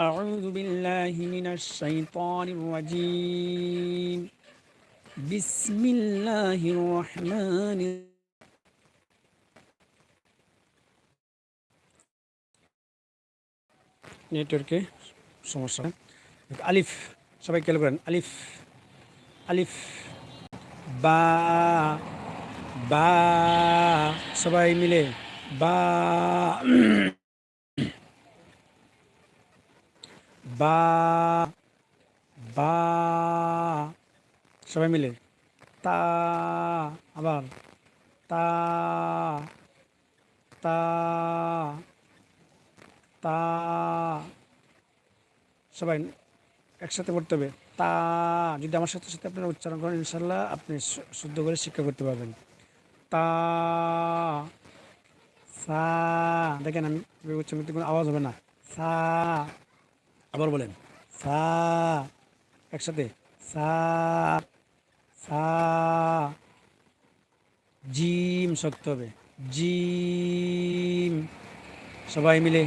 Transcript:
أعوذ بالله من الشيطان الرجيم بسم الله الرحمن নেটওয়ার্কে সমস্যা আলিফ সবাই খেয়াল করেন আলিফ আলিফ বা বা সবাই মিলে বা বা বা, সবাই মিলে, তা, আবার, তা তা তা, সবাই একসাথে পড়তে হবে, তা, যদি আমার সাথে সাথে আপনারা উচ্চারণ করেন ইনশাল্লাহ আপনি শুদ্ধ করে শিক্ষা করতে পারবেন। তা, সা, দেখেন আমি উচ্চারণ আওয়াজ হবে না, সা আবার বলেন সা একসাথে সা সা জিম শক্ত হবে জিম সবাই মিলে